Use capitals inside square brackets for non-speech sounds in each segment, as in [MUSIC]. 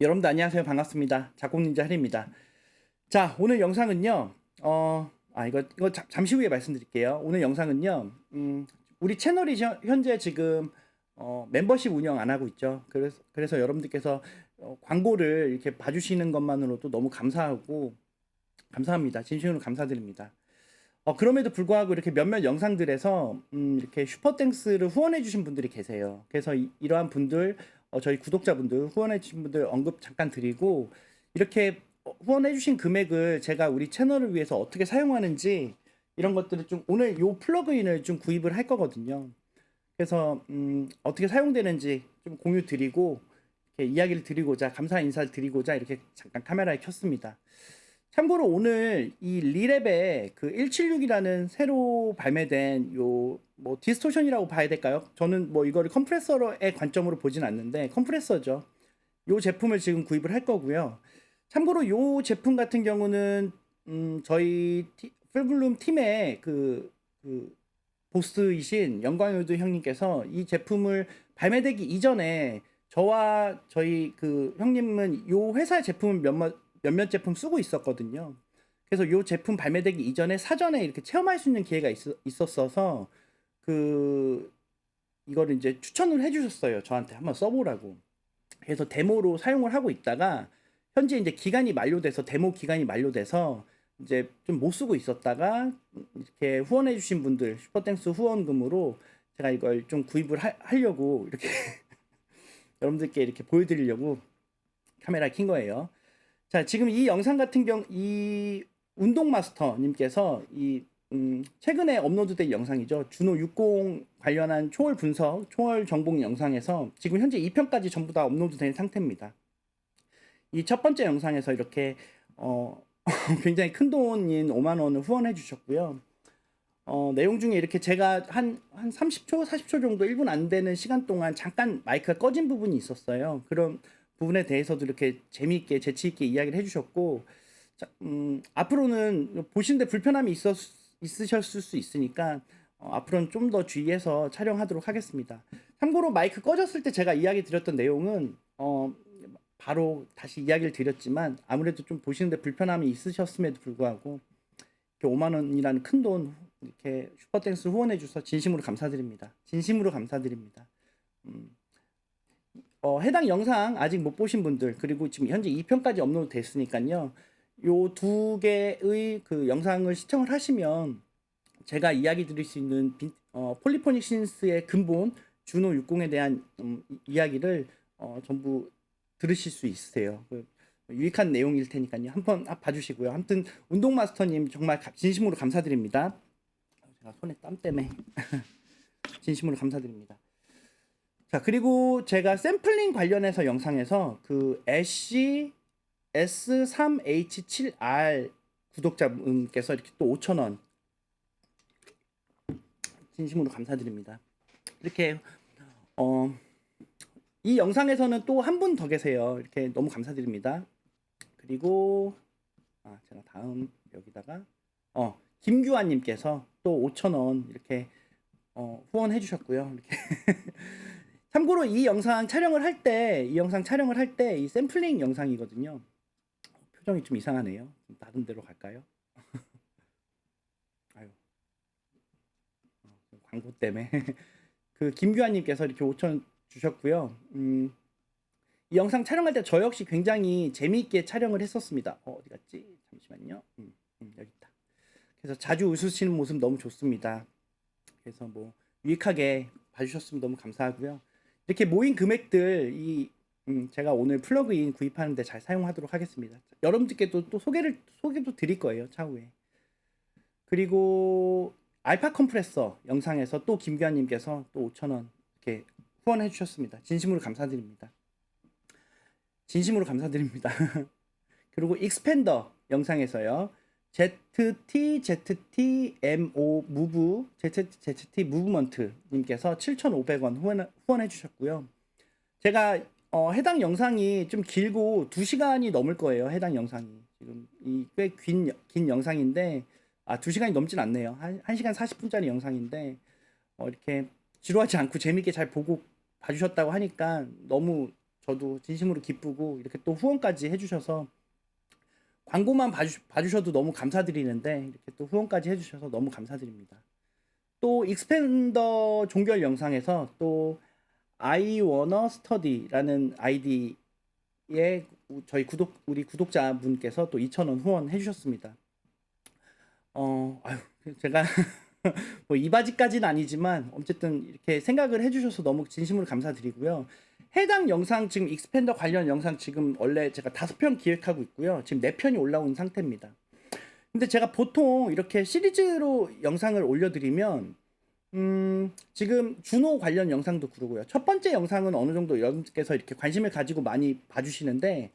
여러분들 안녕하세요. 반갑습니다. 작곡닌자 할입니다. 자, 오늘 영상은요. 어, 아 이거 이거 자- 잠시 후에 말씀드릴게요. 오늘 영상은요. 음, 우리 채널이 현- 현재 지금 어, 멤버십 운영 안 하고 있죠. 그래서 그래서 여러분들께서 어, 광고를 이렇게 봐주시는 것만으로도 너무 감사하고 감사합니다. 진심으로 감사드립니다. 어, 그럼에도 불구하고 이렇게 몇몇 영상들에서 음, 이렇게 슈퍼땡스를 후원해 주신 분들이 계세요. 그래서 이, 이러한 분들 어, 저희 구독자분들 후원해 주신 분들 언급 잠깐 드리고 이렇게 후원해 주신 금액을 제가 우리 채널을 위해서 어떻게 사용하는지 이런 것들을 좀 오늘 요 플러그인을 좀 구입을 할 거거든요. 그래서 음, 어떻게 사용되는지 좀 공유 드리고 이렇게 이야기를 드리고자 감사 인사를 드리고자 이렇게 잠깐 카메라에 켰습니다. 참고로 오늘 이 리랩의 그 176이라는 새로 발매된 요 뭐 디스토션이라고 봐야 될까요? 저는 뭐 이거를 컴프레서의 관점으로 보진 않는데 컴프레서죠. 요 제품을 지금 구입을 할 거고요. 참고로 요 제품 같은 경우는 음 저희 티, 풀블룸 팀의 그, 그 보스이신 영광효도 형님께서 이 제품을 발매되기 이전에 저와 저희 그 형님은 요 회사 제품을 몇몇 몇몇 제품 쓰고 있었거든요. 그래서 요 제품 발매되기 이전에 사전에 이렇게 체험할 수 있는 기회가 있, 있었어서 그 이거를 이제 추천을 해주셨어요. 저한테 한번 써보라고. 그래서 데모로 사용을 하고 있다가 현재 이제 기간이 만료돼서 데모 기간이 만료돼서 이제 좀 못 쓰고 있었다가 이렇게 후원해주신 분들 슈퍼땡스 후원금으로 제가 이걸 좀 구입을 하, 하려고 이렇게 [LAUGHS] 여러분들께 이렇게 보여드리려고 카메라 킨 거예요. 자, 지금 이 영상 같은 경우 이 운동 마스터님께서 이 음, 최근에 업로드된 영상이죠. 준호 60 관련한 초월 분석, 초월 정복 영상에서 지금 현재 2편까지 전부 다 업로드된 상태입니다. 이 첫 번째 영상에서 이렇게 어, [LAUGHS] 굉장히 큰 돈인 5만 원을 후원해 주셨고요. 어, 내용 중에 이렇게 제가 한, 한 30초, 40초 정도 1분 안 되는 시간 동안 잠깐 마이크가 꺼진 부분이 있었어요. 그런 부분에 대해서도 이렇게 재미있게, 재치 있게 이야기를 해주셨고, 자, 음, 앞으로는 보시는데 불편함이 있었, 있으셨을 수 있으니까, 어, 앞으로는 좀 더 주의해서 촬영하도록 하겠습니다. 참고로 마이크 꺼졌을 때 제가 이야기 드렸던 내용은, 어, 바로 다시 이야기를 드렸지만, 아무래도 좀 보시는데 불편함이 있으셨음에도 불구하고, 이렇게 5만 원이라는 큰 돈 이렇게 슈퍼땡스 후원해 주셔서 진심으로 감사드립니다. 진심으로 감사드립니다. 음, 어, 해당 영상 아직 못 보신 분들 그리고 지금 현재 2편까지 업로드 됐으니까요. 요 두 개의 그 영상을 시청을 하시면 제가 이야기 드릴 수 있는 빈, 어, 폴리포닉 신스의 근본 준호 60에 대한 음, 이- 이야기를 어, 전부 들으실 수 있으세요. 그, 유익한 내용일 테니까요. 한번 봐주시고요. 아무튼 운동 마스터님 정말 가- 진심으로 감사드립니다. 제가 손에 땀 때문에 [LAUGHS] 진심으로 감사드립니다. 자 그리고 제가 샘플링 관련해서 영상에서 그 애쉬 S3H7R 구독자분께서 이렇게 또 5천 원 진심으로 감사드립니다. 이렇게 어. 이 영상에서는 또 한 분 더 계세요. 이렇게 너무 감사드립니다. 그리고 아 제가 다음 여기다가 어 김규환 님께서 또 5천 원 이렇게 어, 후원해 주셨고요. 이렇게 [LAUGHS] 참고로 이 영상 촬영을 할 때 이 영상 촬영을 할 때 이 샘플링 영상이거든요. 표정이 좀 이상하네요. 좀 다른 데로 갈까요? [LAUGHS] 아유 어, 광고 때문에 [LAUGHS] 그 김규환님께서 이렇게 5천 주셨고요. 음, 이 영상 촬영할 때 저 역시 굉장히 재미있게 촬영을 했었습니다. 어, 어디 갔지? 잠시만요. 음, 음, 여기 있다. 그래서 자주 웃으시는 모습 너무 좋습니다. 그래서 뭐 유익하게 봐주셨으면 너무 감사하고요. 이렇게 모인 금액들 이 음, 제가 오늘 플러그인 구입하는데 잘 사용하도록 하겠습니다. 여러분들께도 또 소개를 소개도 드릴 거예요 차후에. 그리고 알파 컴프레서 영상에서 또 김규환님께서 또 5천 원 이렇게 후원해 주셨습니다. 진심으로 감사드립니다. 진심으로 감사드립니다. [LAUGHS] 그리고 익스펜더 영상에서요. ZT ZT MO 무브 ZT ZT 무브먼트 님께서 7,500원 후원, 후원해 주셨고요. 제가 어, 해당 영상이 좀 길고 2시간이 넘을 거예요. 해당 영상이. 지금 이꽤긴 긴 영상인데 아, 2시간이 넘진 않네요. 한 1시간 40분짜리 영상인데 어, 이렇게 지루하지 않고 재밌게 잘 보고 봐주셨다고 하니까 너무 저도 진심으로 기쁘고 이렇게 또 후원까지 해주셔서 광고만 봐주, 봐주 셔도 너무 감사드리는데 이렇게 또 후원까지 해주셔서 너무 감사드립니다. 또 익스펜더 종결 영상에서 또 wanna study라는 아이디에 저희 구독 우리 구독자분께서 또 2,000원 후원해 주셨습니다. 어, 아유, 제가 [LAUGHS] 뭐 이바지까지는 아니지만 어쨌든 이렇게 생각을 해 주셔서 너무 진심으로 감사드리고요. 해당 영상 지금 익스펜더 관련 영상 지금 원래 제가 다섯 편 기획하고 있고요. 지금 네 편이 올라온 상태입니다. 근데 제가 보통 이렇게 시리즈로 영상을 올려드리면 음, 지금 준호 관련 영상도 그러고요. 첫 번째 영상은 어느 정도 여러분께서 이렇게 관심을 가지고 많이 봐주시는데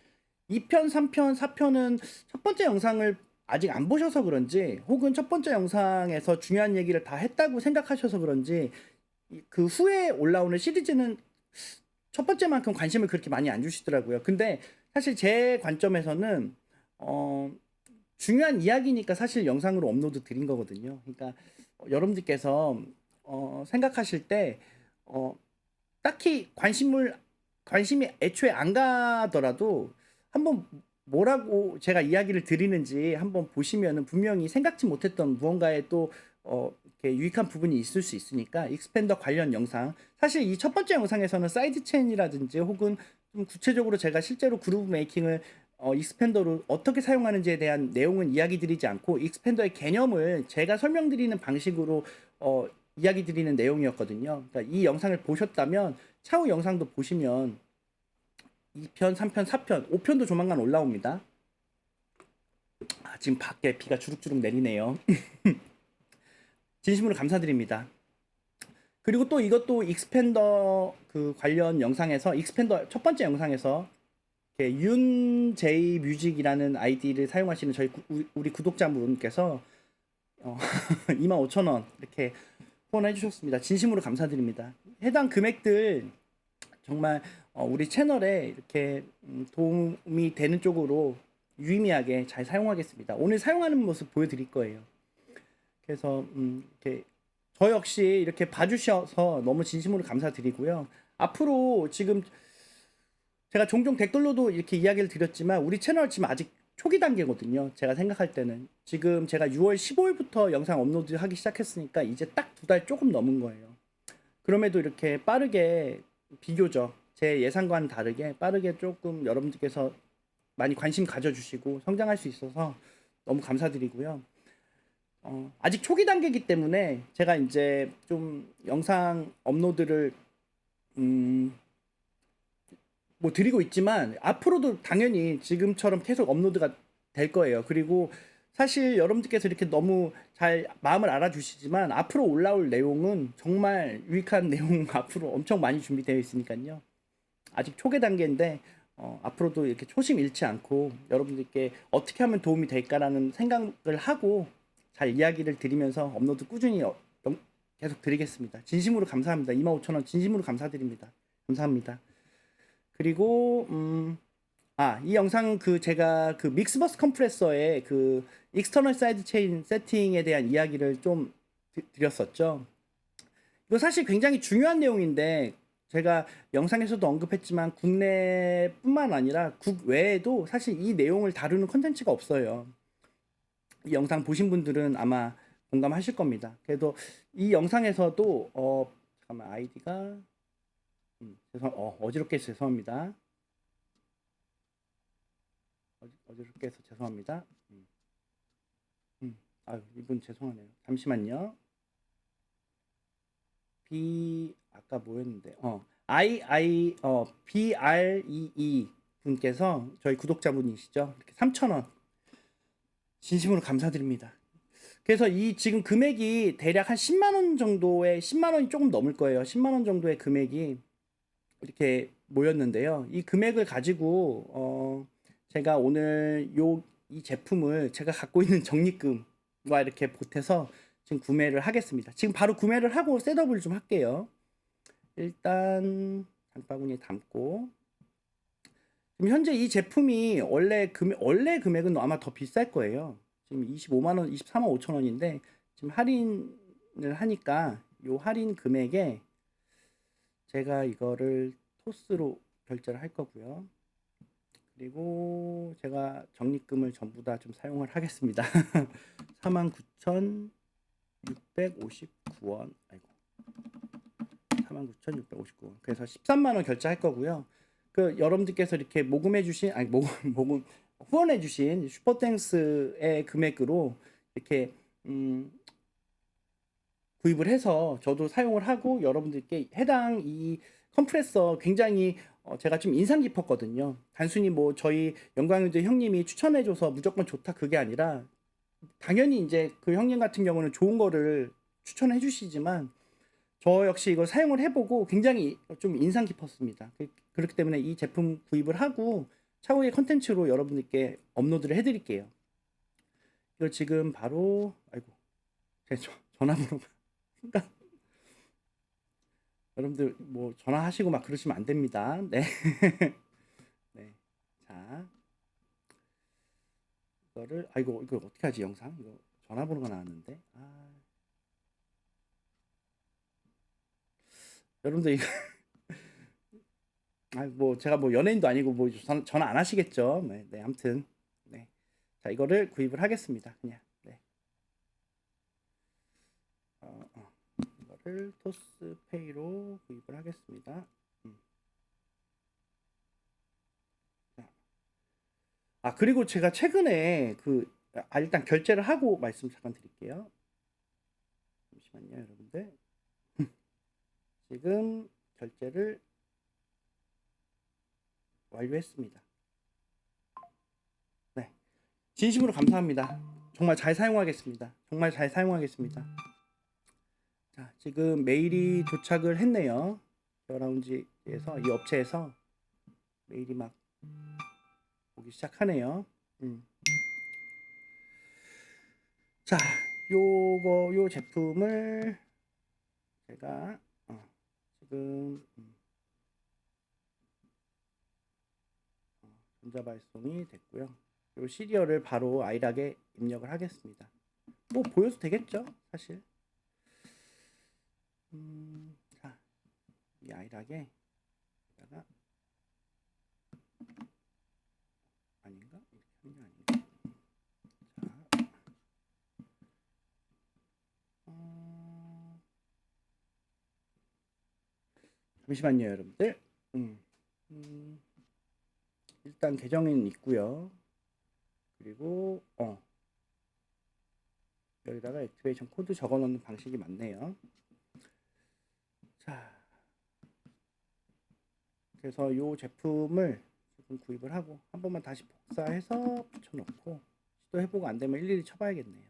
2편, 3편, 4편은 첫 번째 영상을 아직 안 보셔서 그런지 혹은 첫 번째 영상에서 중요한 얘기를 다 했다고 생각하셔서 그런지 이- 그 후에 올라오는 시리즈는 첫 번째만큼 관심을 그렇게 많이 안 주시더라고요. 근데 사실 제 관점에서는 어, 중요한 이야기니까 사실 영상으로 업로드 드린 거거든요. 그러니까 어, 여러분들께서 어, 생각하실 때 어, 딱히 관심을 관심이 애초에 안 가더라도 한번 뭐라고 제가 이야기를 드리는지 한번 보시면은 분명히 생각지 못했던 무언가에 또 어, 유익한 부분이 있을 수 있으니까 익스펜더 관련 영상 사실 이 첫 번째 영상에서는 사이드 체인이라든지 혹은 좀 구체적으로 제가 실제로 그루브 메이킹을 어, 익스펜더로 어떻게 사용하는지에 대한 내용은 이야기 드리지 않고 익스펜더의 개념을 제가 설명드리는 방식으로 어, 이야기 드리는 내용이었거든요. 그러니까 이 영상을 보셨다면 차후 영상도 보시면 2편, 3편, 4편, 5편도 조만간 올라옵니다. 아, 지금 밖에 비가 주룩주룩 내리네요. [LAUGHS] 진심으로 감사드립니다. 그리고 또 이것도 익스펜더 그 관련 영상에서 익스펜더 첫 번째 영상에서 윤제이 뮤직이라는 아이디를 사용하시는 저희 구- 우리- 우리 구독자분께서 어, [LAUGHS] 25,000원 이렇게 후원해 주셨습니다. 진심으로 감사드립니다. 해당 금액들 정말 어, 우리 채널에 이렇게 음, 도움이 되는 쪽으로 유의미하게 잘 사용하겠습니다. 오늘 사용하는 모습 보여드릴 거예요. 그래서 음, 이렇게 저 역시 이렇게 봐주셔서 너무 진심으로 감사드리고요. 앞으로 지금 제가 종종 댓글로도 이렇게 이야기를 드렸지만 우리 채널 지금 아직 초기 단계거든요. 제가 생각할 때는 지금 제가 6월 15일부터 영상 업로드 하기 시작했으니까 이제 딱 두 달 조금 넘은 거예요. 그럼에도 이렇게 빠르게 비교적 제 예상과는 다르게 빠르게 조금 여러분들께서 많이 관심 가져주시고 성장할 수 있어서 너무 감사드리고요. 어, 아직 초기 단계이기 때문에 제가 이제 좀 영상 업로드를 음, 뭐 드리고 있지만 앞으로도 당연히 지금처럼 계속 업로드가 될 거예요. 그리고 사실 여러분들께서 이렇게 너무 잘 마음을 알아주시지만 앞으로 올라올 내용은 정말 유익한 [LAUGHS] 내용 앞으로 엄청 많이 준비되어 있으니까요. 아직 초기 단계인데 어, 앞으로도 이렇게 초심 잃지 않고 여러분들께 어떻게 하면 도움이 될까라는 생각을 하고 잘 이야기를 드리면서 업로드 꾸준히 어, 영- 계속 드리겠습니다. 진심으로 감사합니다. 25,000원 진심으로 감사드립니다. 감사합니다. 그리고 음, 아, 이 영상 그 제가 그 믹스버스 컴프레서의 그 익스터널 사이드 체인 세팅에 대한 이야기를 좀 드- 드렸었죠. 이거 사실 굉장히 중요한 내용인데 제가 영상에서도 언급했지만 국내뿐만 아니라 국외에도 사실 이 내용을 다루는 컨텐츠가 없어요. 이 영상 보신 분들은 아마 공감하실 겁니다. 그래도 이 영상에서도 어 잠깐만 아이디가 음, 죄송 어 어지럽게 해서 죄송합니다. 어지, 어지 럽게 해서 죄송합니다. 음. 음. 아유 이분 죄송하네요. 잠시만요. B 아까 뭐였는데 어 I I 어 B R E E 분께서 저희 구독자분이시죠. 이렇게 3,000원 진심으로 감사드립니다. 그래서 이 지금 금액이 대략 한 10만 원 정도의 10만 원이 조금 넘을 거예요. 10만 원 정도의 금액이 이렇게 모였는데요. 이 금액을 가지고 어 제가 오늘 요 이 제품을 제가 갖고 있는 적립금과 이렇게 보태서 지금 구매를 하겠습니다. 지금 바로 구매를 하고 셋업을 좀 할게요. 일단 장바구니에 담고 지금 현재 이 제품이 원래 금액 원래 금액은 아마 더 비쌀 거예요. 지금 25만 원, 24만 5천 원인데 지금 할인을 하니까 요 할인 금액에 제가 이거를 토스로 결제를 할 거고요. 그리고 제가 적립금을 전부 다 좀 사용을 하겠습니다. [LAUGHS] 49,659원. 아이고. 49,659원. 그래서 13만 원 결제할 거고요. 그 여러분들께서 이렇게 모금해 주신 아니 모금 [LAUGHS] 모금 후원해 주신 슈퍼땡스의 금액으로 이렇게 음 구입을 해서 저도 사용을 하고 여러분들께 해당 이 컴프레서 굉장히 어, 제가 좀 인상 깊었거든요. 단순히 뭐 저희 영광유대 형님이 추천해줘서 무조건 좋다 그게 아니라 당연히 이제 그 형님 같은 경우는 좋은 거를 추천해 주시지만 저 역시 이걸 사용을 해보고 굉장히 좀 인상 깊었습니다. 그- 그렇기 때문에 이 제품 구입을 하고 차후에 컨텐츠로 여러분들께 업로드를 해드릴게요. 이거 지금 바로 아이고 제 저- 전화번호가 순간 여러분들 뭐 전화하시고 막 그러시면 안 됩니다. 네. [LAUGHS] 네. 자. 이거를 아이고 이거 어떻게 하지 영상? 이거 전화번호가 나왔는데. 아. 여러분들 이거 아 뭐 제가 뭐 연예인도 아니고 뭐 전, 전화 안 하시겠죠. 네, 네 아무튼 네. 자, 이거를 구입을 하겠습니다. 그냥. 네. 어, 어. 이거를 토스페이로 구입을 하겠습니다. 음. 자. 아 그리고 제가 최근에 그 아, 일단 결제를 하고 말씀 잠깐 드릴게요. 잠시만요, 여러분들. [LAUGHS] 지금 결제를 완료했습니다. 네, 진심으로 감사합니다. 정말 잘 사용하겠습니다. 정말 잘 사용하겠습니다. 자, 지금 메일이 도착을 했네요. 여라운지에서 이 업체에서 메일이 막 오기 시작하네요. 음. 자, 요거 요 제품을 제가 어, 지금 음, 어, 전자 발송이 됐고요. 요 시리얼을 바로 아이락에 입력을 하겠습니다. 뭐 보여도 되겠죠, 사실. 음, 자, 이 아이락에 다가 아닌가? 이렇게 하는 게 아닌가? 자, 어, 잠시만요, 여러분들. 음, 음, 일단 계정은 있고요. 그리고 어 여기다가 액티베이션 코드 적어 놓는 방식이 맞네요. 자, 그래서 이 제품을 지금 구입을 하고 한 번만 다시 복사해서 붙여놓고 시도해보고 안 되면 일일이 쳐봐야겠네요.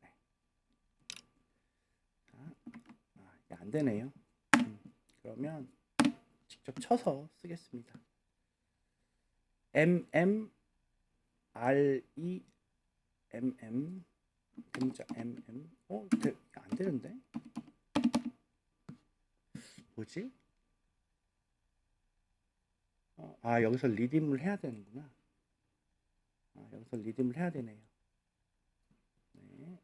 네. 자, 아, 안 되네요. 음, 그러면 직접 쳐서 쓰겠습니다. M M R E M M 문자 M M 어, 되, 안 되는데? 뭐지? 어, 아 여기서 리딤을 해야 되는구나. 아 여기서 리딤을 해야 되네요. 네.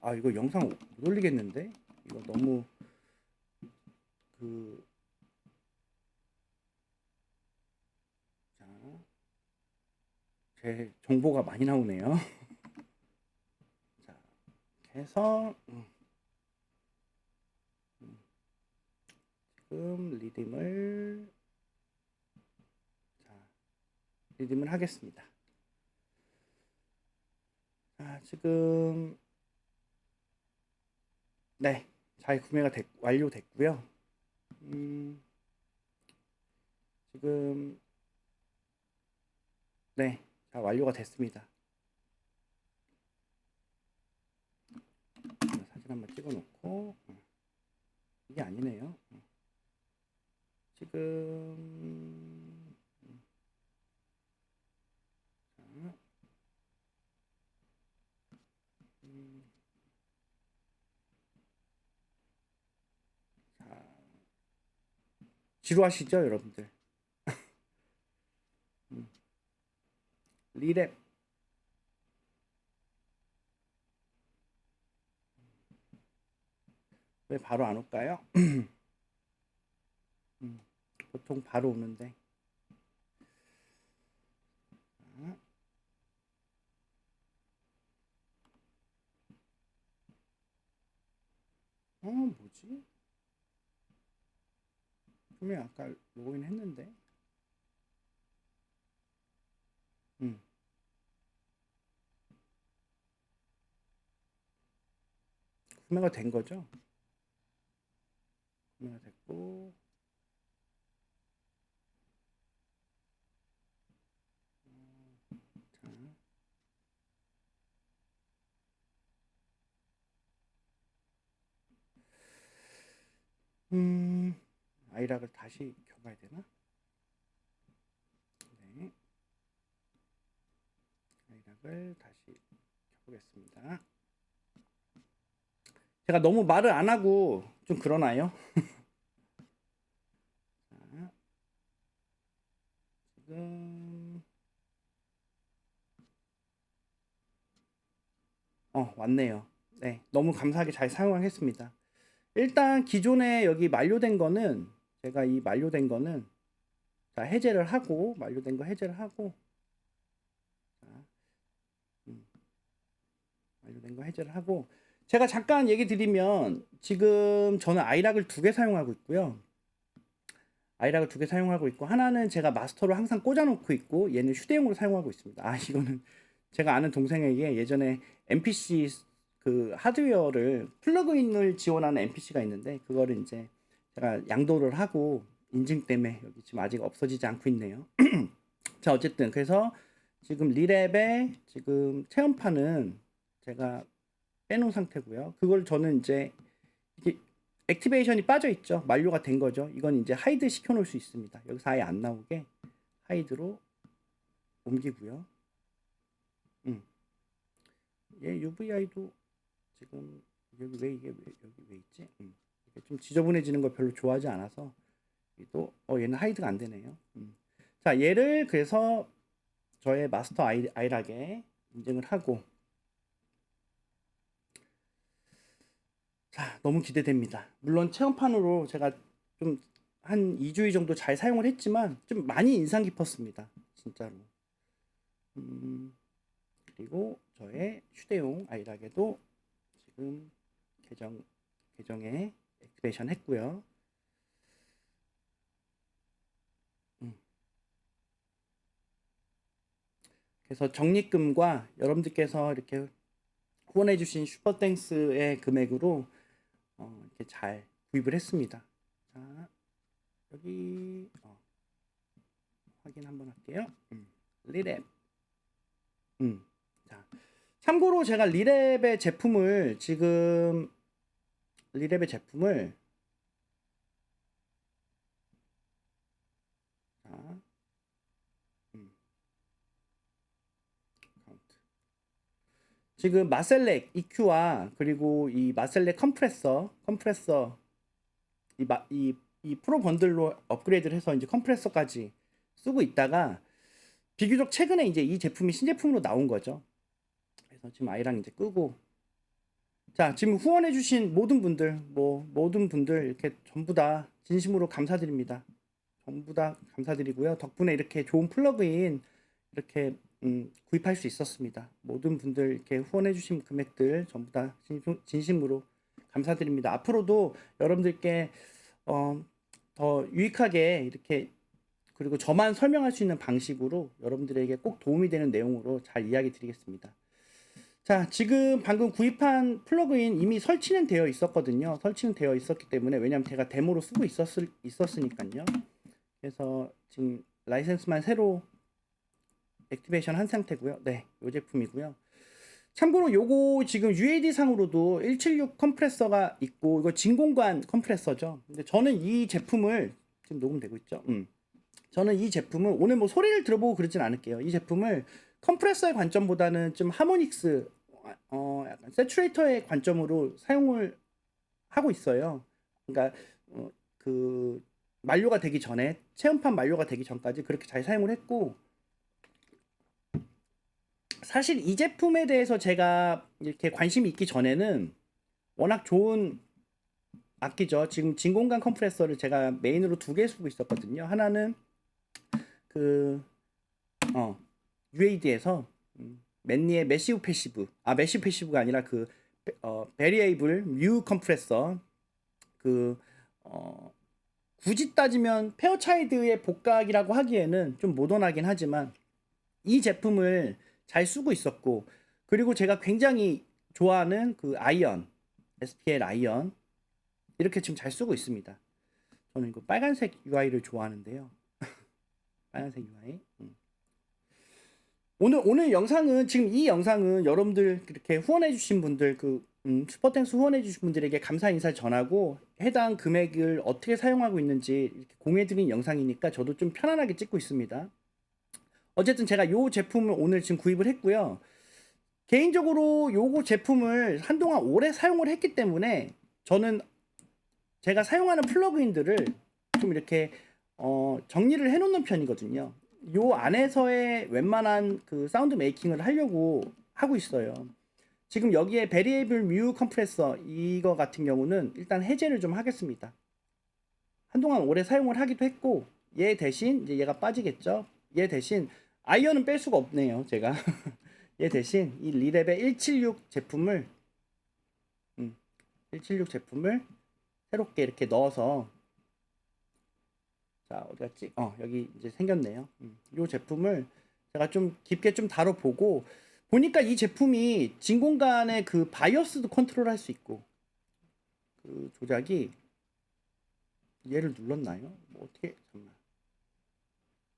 아 이거 영상 못 올리겠는데? 이거 너무 그 자, 제 정보가 많이 나오네요. [LAUGHS] 자, 해서 음. 음. 지금 리듬을 자, 리듬을 하겠습니다. 자, 지금 네, 잘 구매가 됐, 완료됐고요. 음, 지금 네, 자 완료가 됐습니다. 자, 사진 한번 찍어놓고 어, 이게 아니네요. 어. 지금 지루하시죠, 여러분들? 리랩 왜 바로 안 올까요? [CLEARS THROAT] 음, 보통 바로 오는데. 자. 어, 뭐지? 분명 아까 로그인 했는데. 음. 구매가 된 거죠? 구매가 됐고 자. 음, 아이락을 다시 켜봐야 되나? 네. 아이락을 다시 켜보겠습니다. 제가 너무 말을 안 하고 좀 그러나요? [LAUGHS] 어 왔네요. 네, 너무 감사하게 잘 사용하겠습니다. 일단 기존에 여기 만료된 거는 제가 이 만료된 거는 자 해제를 하고 만료된 거 해제를 하고 자, 음, 만료된 거 해제를 하고 제가 잠깐 얘기 드리면 지금 저는 아이락을 두 개 사용하고 있고요. 아이락을 두 개 사용하고 있고 하나는 제가 마스터로 항상 꽂아놓고 있고 얘는 휴대용으로 사용하고 있습니다. 아 이거는 제가 아는 동생에게 예전에 NPC 그 하드웨어를 플러그인을 지원하는 NPC가 있는데 그거를 이제 제가 양도를 하고 인증 때문에 여기 지금 아직 없어지지 않고 있네요. [CLEARS THROAT] 자 어쨌든 그래서 지금 리랩의 지금 체험판은 제가 빼놓은 상태고요. 그걸 저는 이제 이게 액티베이션이 빠져 있죠. 만료가 된 거죠. 이건 이제 하이드 시켜 놓을 수 있습니다. 여기서 아예 안 나오게 하이드로 옮기고요. 음. 얘 UVI도 지금 여기 왜 이게 왜, 여기 왜 있지? 음. 이게 좀 지저분해지는 걸 별로 좋아하지 않아서 또 어, 얘는 하이드가 안 되네요. 음. 자, 얘를 그래서 저의 마스터 아이, 아이락에 인증을 하고 자, 너무 기대됩니다. 물론 체험판으로 제가 좀 한 2주일 정도 잘 사용을 했지만 좀 많이 인상 깊었습니다. 진짜로. 음, 그리고 저의 휴대용 아이락에도 지금 계정 계정에 액티베이션 했고요. 음. 그래서 적립금과 여러분들께서 이렇게 후원해주신 슈퍼땡스의 금액으로 어, 이렇게 잘 구입을 했습니다. 자, 여기 어, 확인 한번 할게요. 음, 리랩. 음, 자, 참고로 제가 리랩의 제품을 지금 리랩의 제품을 자, 음, 카운트. 지금 마셀렉 EQ와 그리고 이 마셀렉 컴프레서 컴프레서 이, 마, 이, 이 프로 번들로 업그레이드를 해서 이제 컴프레서까지 쓰고 있다가 비교적 최근에 이제 이 제품이 신제품으로 나온 거죠. 그래서 지금 아이랑 이제 끄고 자 지금 후원해주신 모든 분들 뭐 모든 분들 이렇게 전부 다 진심으로 감사드립니다. 전부 다 감사드리고요. 덕분에 이렇게 좋은 플러그인 이렇게 음, 구입할 수 있었습니다. 모든 분들 이렇게 후원해 주신 금액들 전부 다 진심, 진심 으로 감사드립니다. 앞으로도 여러분들께 어, 더 유익하게 이렇게 그리고 저만 설명할 수 있는 방식으로 여러분들에게 꼭 도움이 되는 내용으로 잘 이야기 드리겠습니다. 자, 지금 방금 구입한 플러그인 이미 설치는 되어 있었거든요. 설치는 되어 있었기 때문에 왜냐면 제가 데모로 쓰고 있었을 있었으니까요. 그래서 지금 라이센스만 새로 액티베이션 한 상태고요. 네, 이 제품이고요. 참고로 요거 지금 UAD 상으로도 176 컴프레서가 있고 이거 진공관 컴프레서죠. 근데 저는 이 제품을 지금 녹음되고 있죠. 음. 저는 이 제품을 오늘 뭐 소리를 들어보고 그러진 않을게요. 이 제품을 컴프레서의 관점보다는 좀 하모닉스 어 약간 세츄레이터의 관점으로 사용을 하고 있어요. 그러니까 어, 그 만료가 되기 전에 체험판 만료가 되기 전까지 그렇게 잘 사용을 했고 사실 이 제품에 대해서 제가 이렇게 관심이 있기 전에는 워낙 좋은 악기죠. 지금 진공관 컴프레서를 제가 메인으로 두 개 쓰고 있었거든요. 하나는 그 어, UAD에서 음, 맨니의 메시브 패시브 아 메시브 패시브가 아니라 그 어, 베리에이블 뮤 컴프레서 그 어, 굳이 따지면 페어차이드의 복각이라고 하기에는 좀 모던하긴 하지만 이 제품을 잘 쓰고 있었고 그리고 제가 굉장히 좋아하는 그 아이언 SPL 아이언 이렇게 지금 잘 쓰고 있습니다. 저는 이거 빨간색 UI를 좋아하는데요. [LAUGHS] 빨간색 UI. 음. 오늘 오늘 영상은 지금 이 영상은 여러분들 이렇게 후원해 주신 분들 그 음, 슈퍼땡스 후원해 주신 분들에게 감사 인사 전하고 해당 금액을 어떻게 사용하고 있는지 공유해 드린 영상이니까 저도 좀 편안하게 찍고 있습니다. 어쨌든 제가 요 제품을 오늘 지금 구입을 했고요. 개인적으로 요거 제품을 한동안 오래 사용을 했기 때문에 저는 제가 사용하는 플러그인들을 좀 이렇게 어, 정리를 해놓는 편이거든요. 요 안에서의 웬만한 그 사운드 메이킹을 하려고 하고 있어요. 지금 여기에 베리에이블 뮤 컴프레서 이거 같은 경우는 일단 해제를 좀 하겠습니다. 한동안 오래 사용을 하기도 했고 얘 대신 이제 얘가 빠지겠죠. 얘 대신 아이언은 뺄 수가 없네요. 제가 [LAUGHS] 얘 대신 이 리랩의 176 제품을 음, 176 제품을 새롭게 이렇게 넣어서 자 어디 갔지? 어 여기 이제 생겼네요. 음, 이 제품을 제가 좀 깊게 좀 다뤄보고 보니까 이 제품이 진공관의 그 바이오스도 컨트롤할 수 있고 그 조작이 얘를 눌렀나요? 뭐 어떻게 잠깐만.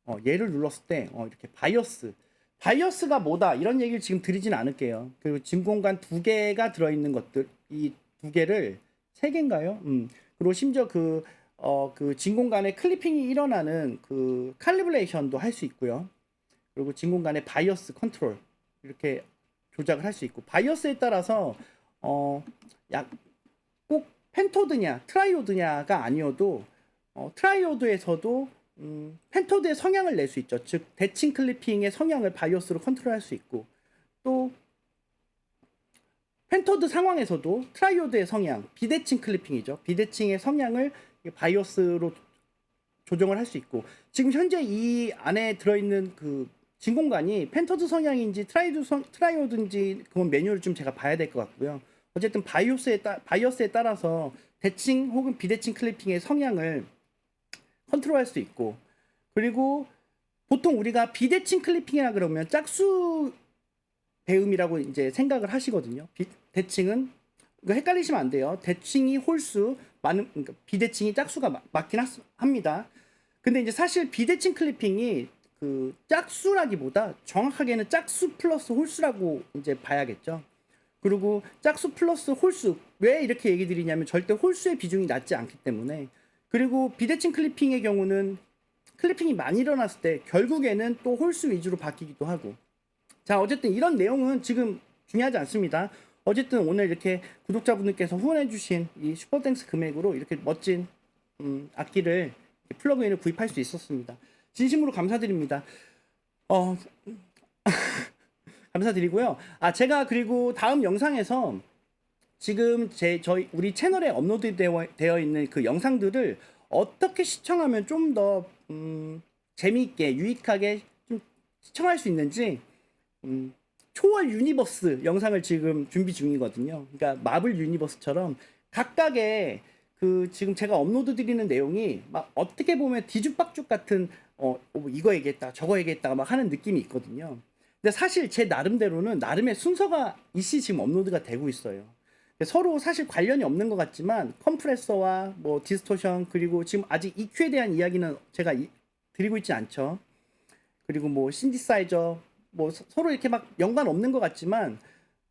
어 얘를 눌렀을 때 어 이렇게 바이오스 바이오스가 뭐다 이런 얘기를 지금 드리진 않을게요. 그리고 진공관 두 개가 들어있는 것들 이 두 개를 세 개인가요? 음 그리고 심지어 그 어, 그 진공관에 클리핑이 일어나는 그 칼리브레이션도 할 수 있고요. 그리고 진공관의 바이오스 컨트롤 이렇게 조작을 할 수 있고 바이오스에 따라서 어, 약 꼭 펜토드냐 트라이오드냐가 아니어도 어, 트라이오드에서도 음, 펜토드의 성향을 낼 수 있죠. 즉 대칭 클리핑의 성향을 바이오스로 컨트롤할 수 있고 또 펜토드 상황에서도 트라이오드의 성향, 비대칭 클리핑이죠. 비대칭의 성향을 바이오스로 조정을 할 수 있고 지금 현재 이 안에 들어있는 그 진공관이 펜토드 성향인지 트라이드 성, 트라이오드인지 그건 메뉴를 좀 제가 봐야 될 것 같고요. 어쨌든 바이오스에 따 바이오스에 따라서 대칭 혹은 비대칭 클리핑의 성향을 컨트롤할 수 있고 그리고 보통 우리가 비대칭 클리핑이라 그러면 짝수 배음이라고 이제 생각을 하시거든요. 비, 대칭은 이거 헷갈리시면 안 돼요. 대칭이 홀수, 많은 그러니까 비대칭이 짝수가 마- 맞긴 하, 합니다. 근데 이제 사실 비대칭 클리핑이 그 짝수라기보다 정확하게는 짝수 플러스 홀수라고 이제 봐야겠죠. 그리고 짝수 플러스 홀수 왜 이렇게 얘기 드리냐면 절대 홀수의 비중이 낮지 않기 때문에 그리고 비대칭 클리핑의 경우는 클리핑이 많이 일어났을 때 결국에는 또 홀수 위주로 바뀌기도 하고 자 어쨌든 이런 내용은 지금 중요하지 않습니다. 어쨌든 오늘 이렇게 구독자분들께서 후원해주신 이 슈퍼땡스 금액으로 이렇게 멋진 음, 악기를 플러그인을 구입할 수 있었습니다. 진심으로 감사드립니다. 어 [LAUGHS] 감사드리고요. 아 제가 그리고 다음 영상에서 지금 제 저희 우리 채널에 업로드 되어 되어 있는 그 영상들을 어떻게 시청하면 좀더 음, 재미있게 유익하게 좀 시청할 수 있는지 음, 초월 유니버스 영상을 지금 준비 중이거든요. 그러니까 마블 유니버스처럼 각각의 그 지금 제가 업로드 드리는 내용이 막 어떻게 보면 뒤죽박죽 같은 어뭐 이거 얘기했다 저거 얘기했다 막 하는 느낌이 있거든요. 근데 사실 제 나름대로는 나름의 순서가 이시 지금 업로드가 되고 있어요. 서로 사실 관련이 없는 것 같지만 컴프레서와 뭐 디스토션 그리고 지금 아직 EQ에 대한 이야기는 제가 이- 드리고 있지 않죠. 그리고 뭐 신디사이저 뭐 서- 서로 이렇게 막 연관 없는 것 같지만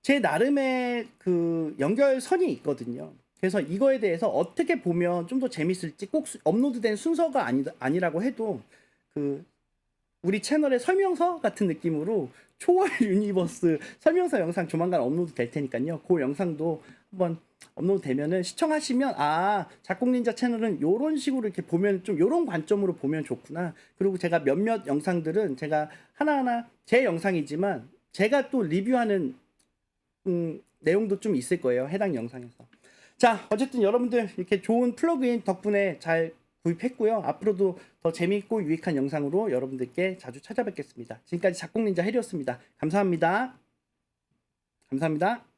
제 나름의 그 연결선이 있거든요. 그래서 이거에 대해서 어떻게 보면 좀 더 재밌을지 꼭 수- 업로드된 순서가 아니, 아니라고 해도 그 우리 채널의 설명서 같은 느낌으로 초월 [LAUGHS] 유니버스 설명서 영상 조만간 업로드 될 테니까요. 그 영상도 한번 업로드 되면은 시청하시면 아 작곡 닌자 채널은 요런 식으로 이렇게 보면 좀 요런 관점으로 보면 좋구나. 그리고 제가 몇몇 영상들은 제가 하나하나 제 영상이지만 제가 또 리뷰하는 음, 내용도 좀 있을 거예요. 해당 영상에서. 자, 어쨌든 여러분들 이렇게 좋은 플러그인 덕분에 잘 구입했고요. 앞으로도 더 재미있고 유익한 영상으로 여러분들께 자주 찾아뵙겠습니다. 지금까지 작곡 닌자 해리였습니다. 감사합니다. 감사합니다.